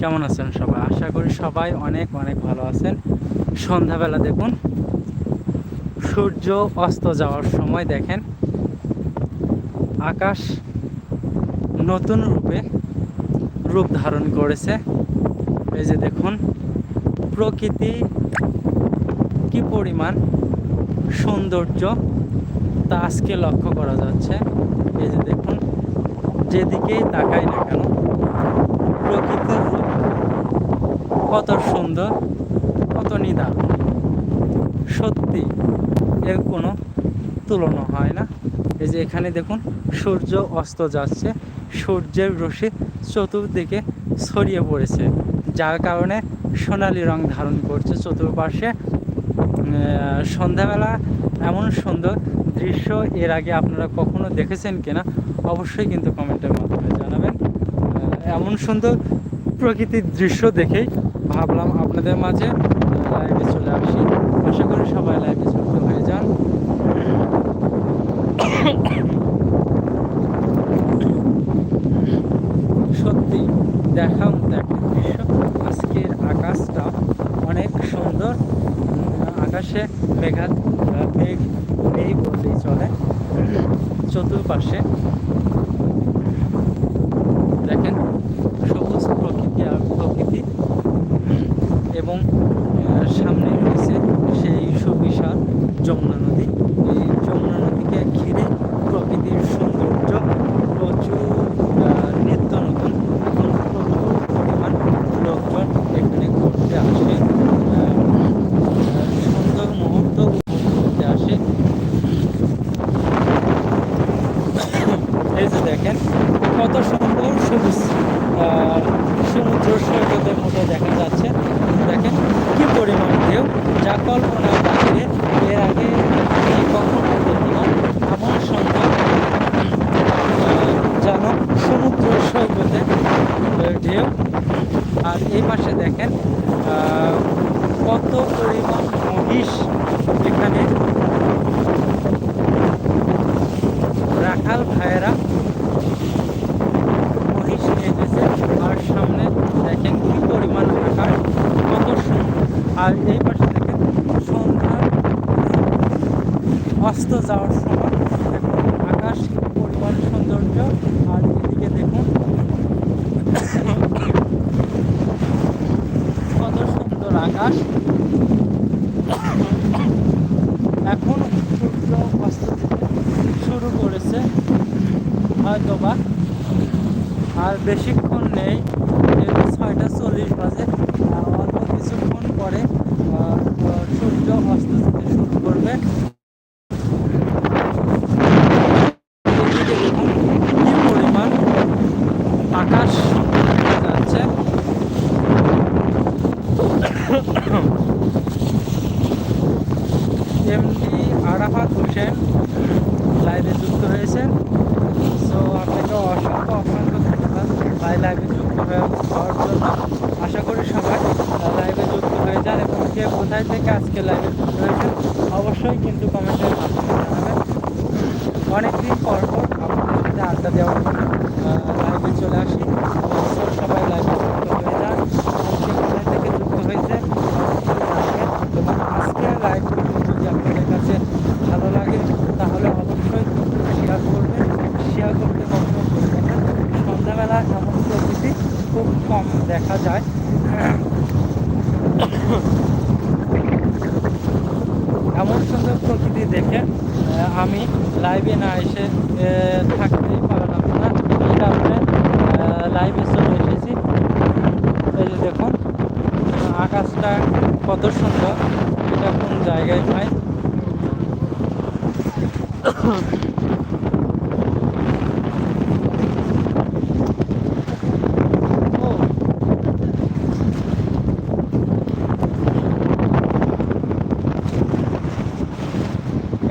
কেমন আছেন সবাই? আশা করি সবাই অনেক অনেক ভালো আছেন। সন্ধ্যাবেলা দেখুন, সূর্য অস্ত যাওয়ার সময় দেখেন, আকাশ নতুন রূপে রূপ ধারণ করেছে। এই যে দেখুন, প্রকৃতি কি পরিমাণ সৌন্দর্য তা আজকে লক্ষ্য করা যাচ্ছে। এই যে দেখুন, যেদিকেই তাকাই না কেন প্রকৃতির রূপ কত সুন্দর, কত নিদান সত্যি এর কোনো তুলনা হয় না। এই যে এখানে দেখুন, সূর্য অস্ত যাচ্ছে, সূর্যের রশ্মি চতুর্দিকে ছড়িয়ে পড়েছে, যার কারণে সোনালি রং ধারণ করছে চতুর্পাশে সন্ধ্যাবেলা এমন সুন্দর দৃশ্য এর আগে আপনারা কখনো দেখেছেন কিনা, অবশ্যই কিন্তু কমেন্টের মাধ্যমে জানাবেন। এমন সুন্দর প্রকৃতির দৃশ্য দেখেই ভাবলাম আপনাদের মাঝে লাইভে চলে আসি। আশা করি সবাই লাইভে যুক্ত হয়ে যান। সত্যি দেখার মতো একটা দৃশ্য। আজকের আকাশটা অনেক সুন্দর। আকাশে মেঘাত মেঘ নেই বললেই চলে। চতুর্পাশে দেখেন সবুজ প্রকৃতি আর প্রকৃতি এবং আহ, সামনে রয়েছে সেই সুবিশাল যমুনা নদী এই যমুনা নদীকে ঘিরে প্রকৃতির সৌন্দর্য প্রচুর আহ, নিত্য নতুন এখন প্রচুর পরিমাণ লোকজন এখানে ঘুরতে আসে আহ, আহ, সুন্দর মুহূর্ত উপভোগ করতে আসে এই যে দেখেন কত সুন্দর সবুজ আহ, সমুদ্র সৈকতের মতো দেখা যাচ্ছে দেখেন কি পরিমাণ ঢেউ যা কল্পনার বাহিরে এর আগে আমি কখনো দেখি না এমন সুন্দর আহ, যেন সমুদ্র সৈকতে আহ, ঢেউ আর এই পাশে দেখেন আহ, কত পরিমাণ মহিষ এখানে রাখাল ভাইয়েরা মহিষ নিয়ে গেছে। আর সামনে দেখেন কি পরিমাণ আকাশ কত আর এই পাশে দেখেন সন্ধ্যা, অস্ত যাওয়ার সময়। দেখুন, আকাশ পরিমাণ সৌন্দর্য। আর এদিকে দেখুন, কত সুন্দর আকাশ। এখন সূর্য অস্ত শুরু করেছে। হয়তো বা আর বেশিক্ষণ নেই। ছয়টা চল্লিশ বাজে অল্প কিছুক্ষণ পরে সূর্য অস্ত যেতে শুরু করবে। আকাশ যাচ্ছে। আরাফাত হোসেন। লাইভে যুক্ত হয়েছেন। সো আপনাকে অসংখ্য অসংখ্য ধন্যবাদ। ভাই লাইভে যুক্ত হওয়ার জন্য আশা করি সবাই লাইভে যুক্ত হয়ে যান এবং কে কোথায় থেকে আজকে লাইভে যুক্ত হয়েছেন, অবশ্যই কিন্তু কমেন্টের মাধ্যমে জানাবেন। অনেকদিন পর পর আপনাদের সাথে আড্ডা দেওয়ার জন্য লাইভে চলে আসি সো সবাই লাইভে যুক্ত হয়ে যান এবং কে কোথায় থেকে যুক্ত হয়েছে অবশ্যই জানাবেন এবং আজকের লাইভ যদি আপনাদের কাছে ভালো লাগে তাহলে অবশ্যই শেয়ার করবেন শেয়ার করতে কখনো ভুলবেন না সন্ধ্যাবেলা এমন প্রকৃতি খুব কম দেখা যায় এমন সুন্দর প্রকৃতি দেখে আহ, আমি লাইভে না এসে আহ, থাকতেই পারলাম না এই কারণে লাইভে চলে এসেছি এই যে দেখুন আহ, আকাশটা কত সুন্দর এটা কোন জায়গায় ভাই?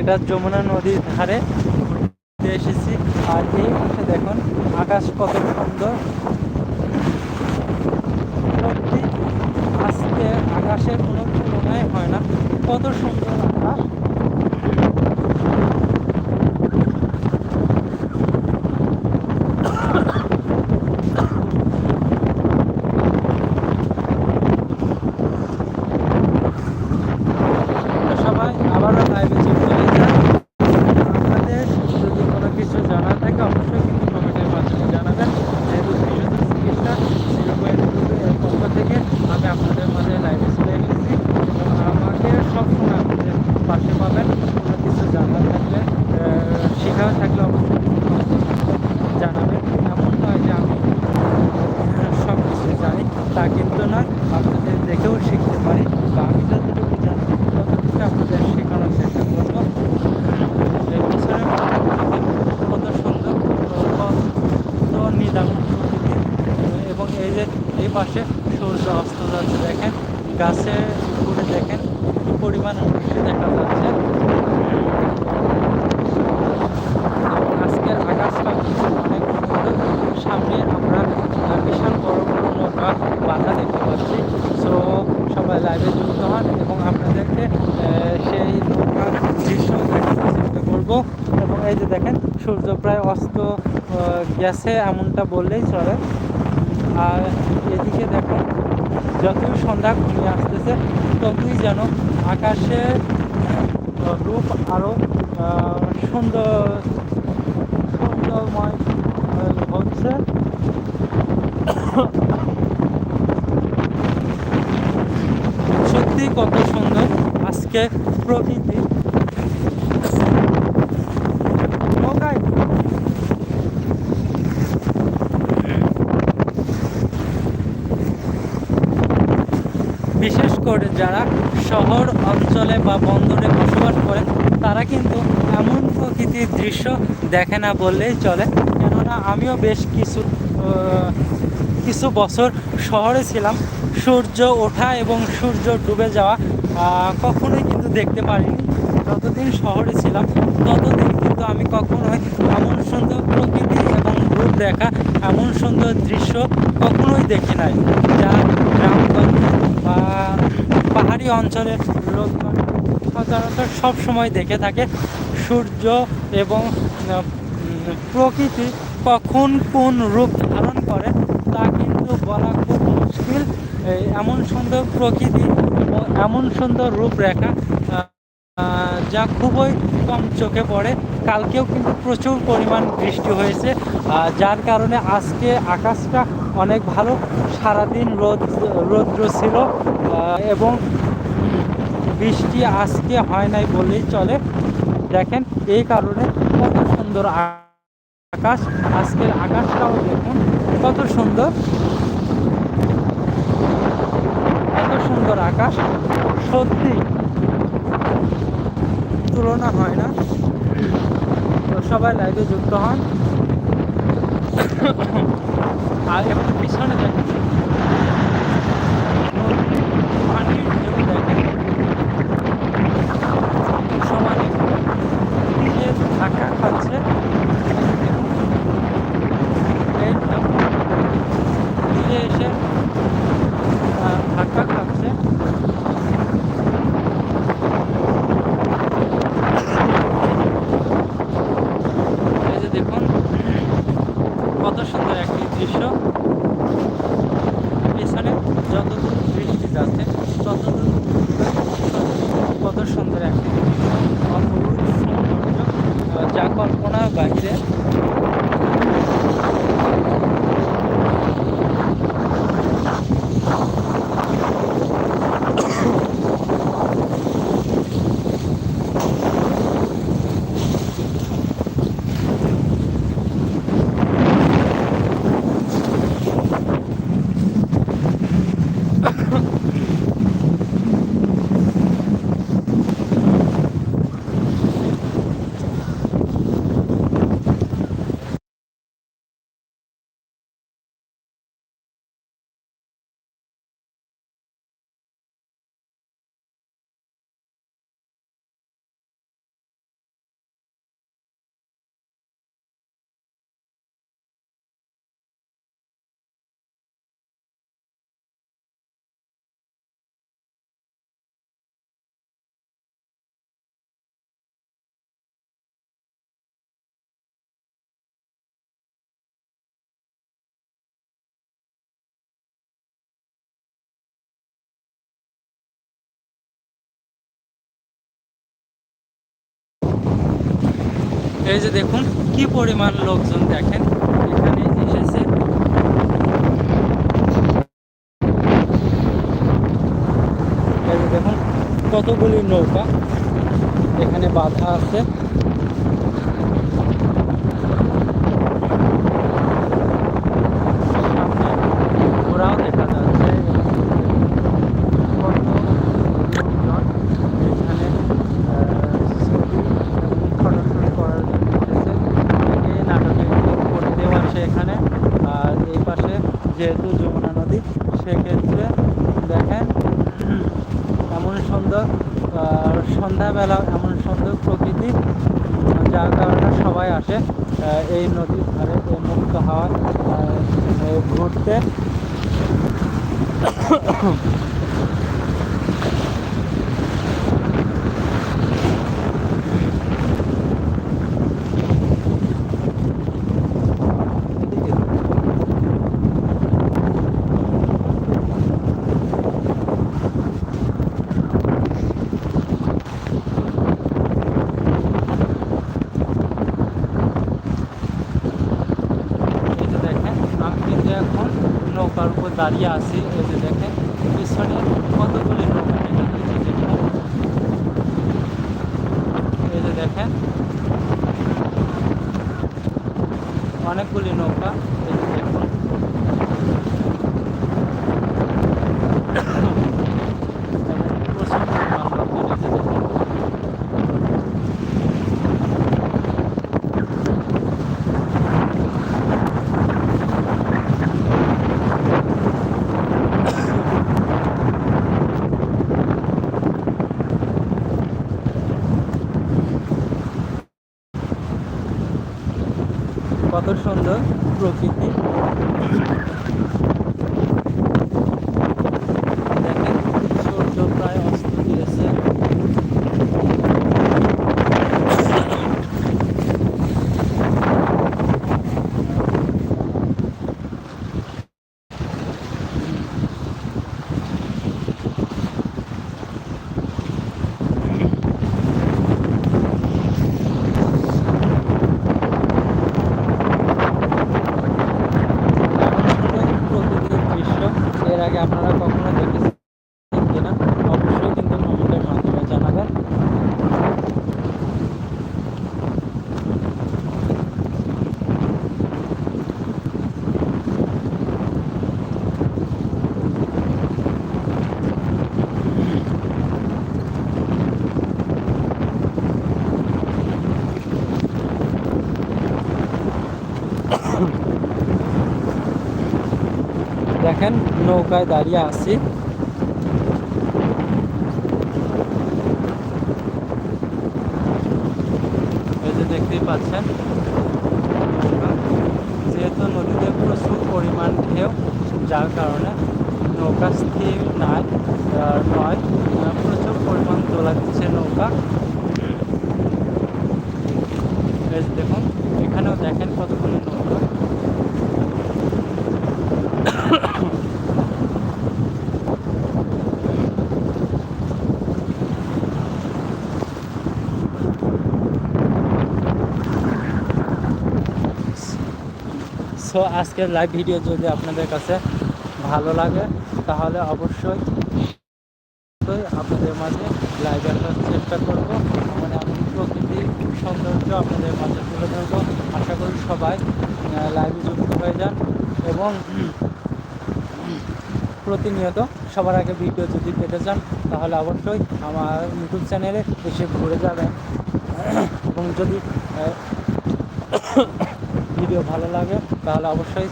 এটা যমুনা নদীর ধারে এসেছি। আর এই পাশে দেখুন, আকাশ কত সুন্দর সত্যি আজকে আকাশের কোনো তুলনাই হয় না। কত সুন্দর গাছে উপরে দেখেন, কি পরিমাণ দেখা যাচ্ছে। আজকের আকাশটা অনেক সুন্দর। সামনে আমরা বিশাল বড় বড় নৌকা বাধা দেখতে পাচ্ছি। সো সবাই লাইভে যুক্ত হন এবং আপনাদেরকে সেই নৌকার দৃশ্য দেখানোর চেষ্টা করব। এবং এই যে দেখেন, সূর্য প্রায় অস্ত গেছে এমনটা বললেই চলে। আর এদিকে দেখুন যতই সন্ধ্যা ঘনিয়ে আসতেছে, ততই যেন আকাশে রূপ আরও সুন্দর, সুন্দরময় হচ্ছে। সত্যি কত সুন্দর। আজকে প্রকৃতি নৌকায় বিশেষ করে যারা শহর অঞ্চলে বা বন্দরে বসবাস করেন তারা কিন্তু এমন প্রকৃতির দৃশ্য দেখে না বললেই চলে। কেননা আমিও বেশ কিছু কিছু বছর শহরে ছিলাম। সূর্য ওঠা এবং সূর্য ডুবে যাওয়া কখনোই কিন্তু দেখতে পারিনি। যতদিন শহরে ছিলাম, ততদিন কিন্তু আমি কখনোই এমন সুন্দর প্রকৃতি এবং রূপ দেখা, এমন সুন্দর দৃশ্য কখনোই দেখি নাই। যা গ্রামগঞ্জে বা পাহাড়ি অঞ্চলের লোকজন সচরাচর সব সময় দেখে থাকে। সূর্য এবং প্রকৃতি কখন কোন রূপ ধারণ করে তা কিন্তু বলা খুব মুশকিল। এমন সুন্দর প্রকৃতি এমন সুন্দর রূপরেখা যা খুবই কম চোখে পড়ে। কালকেও কিন্তু প্রচুর পরিমাণ বৃষ্টি হয়েছে যার কারণে আজকে আকাশটা অনেক ভালো। সারাদিন রোদ, রৌদ্র ছিল এবং বৃষ্টি আজকে হয় নাই বললেই চলে। দেখেন, এই কারণে কত সুন্দর আকাশ, আজকের আকাশটাও দেখুন, কত সুন্দর। কত সুন্দর আকাশ, সত্যি। তুলনা হয় না। তো সবাই লাইভে যুক্ত হন। আর এবং পিছনে দেখেন। সমানে ঢাকা খাচ্ছে এই ঢেউ তীরে এসে আহ, ধাক্কা খাচ্ছে এই যে দেখুন কত সুন্দর একটি দৃশ্য পেছনে যতদূর বৃষ্টি যাচ্ছে ততদূর কত সুন্দর একটি দৃশ্য অপরূপ সৌন্দর্য আহ, যা এই যে দেখুন, কি পরিমাণ লোকজন দেখেন? এখানে এসেছে। এই যে দেখুন, কতগুলি নৌকা এখানে বাধা আছে সামনে ঘোড়াও দেখা যাচ্ছে কত লোকজন এখানে আহ, ছবি এবং ফটোশুট করার জন্য এসেছে অনেকে নাটকের ক্লিপ করে দেওয়া আছে এখানে আর এই পাশে যেহেতু যমুনা নদী সেক্ষেত্রে দেখেন এমন সুন্দর সন্ধ্যাবেলা এমন সুন্দর প্রকৃতি, যার কারণে সবাই আসে এই নদীর ধারে এই মুক্ত হাওয়ায় ঘুরতে এই যে দেখেন আমি কিন্তু এখন নৌকার উপর দাঁড়িয়ে আসি এই যে দেখেন, পিছনে কতগুলি নৌকা দেখা যাচ্ছে যেটা এই যে দেখেন, অনেকগুলি নৌকা এই যে দেখুন এবং প্রচুর পরিমাণ লোকজন এই যে দেখুন কত সুন্দর প্রকৃতি দেখেন সূর্য প্রায় অস্ত দিয়েছে এমন সুন্দর প্রকৃতির দৃশ্য এর আগে আপনারা কখনো দেখেছেন কিনা অবশ্যই কিন্তু কমেন্টের মাধ্যমে জানাবেন দেখেন, নৌকায় দাঁড়িয়ে আছি এই যে দেখতেই পাচ্ছেন। যেহেতু নদীতে প্রচুর পরিমাণ ঢেউ, যার কারণে নৌকা স্থির নাই নয় প্রচুর পরিমাণ দোলা দিচ্ছে নৌকা এই যে দেখুন এখানেও দেখেন কতগুলো নৌকা সো আজকের লাইভ ভিডিও যদি আপনাদের কাছে ভালো লাগে, তাহলে অবশ্যই আপনাদের মাঝে লাইভ আসার চেষ্টা করব। মানে আমি প্রকৃতির সৌন্দর্য আপনাদের মাঝে তুলে ধরবো। আশা করি সবাই লাইভে যুক্ত হয়ে যান এবং প্রতিনিয়ত সবার আগে ভিডিও যদি পেতে চান, তাহলে অবশ্যই আমার ইউটিউব চ্যানেলে এসে ঘুরে যাবেন। এবং যদি ভিডিও ভালো লাগে, তাহলে অবশ্যই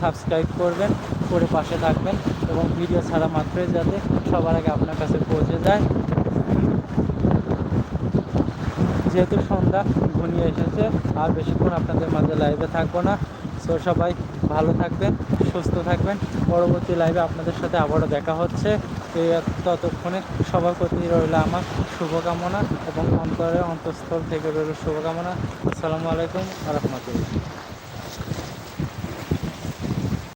সাবস্ক্রাইব করবেন, করে পাশে থাকবেন এবং ভিডিও ছাড়া মাত্রই যাতে সবার আগে আপনার কাছে পৌঁছে যায়। যেহেতু সন্ধ্যা, ঘনিয়ে এসেছে, আর বেশিক্ষণ আপনাদের মাঝে লাইভে থাকব না। সো সবাই ভালো থাকবেন, সুস্থ থাকবেন। পরবর্তী লাইভে আপনাদের সাথে আবারও দেখা হচ্ছে। ততক্ষণে সবার প্রতি রইল আমার শুভকামনা এবং অন্তরে অন্তঃস্থল থেকে রইল শুভকামনা। আসসালামু আলাইকুম রহমতুল্লাহ।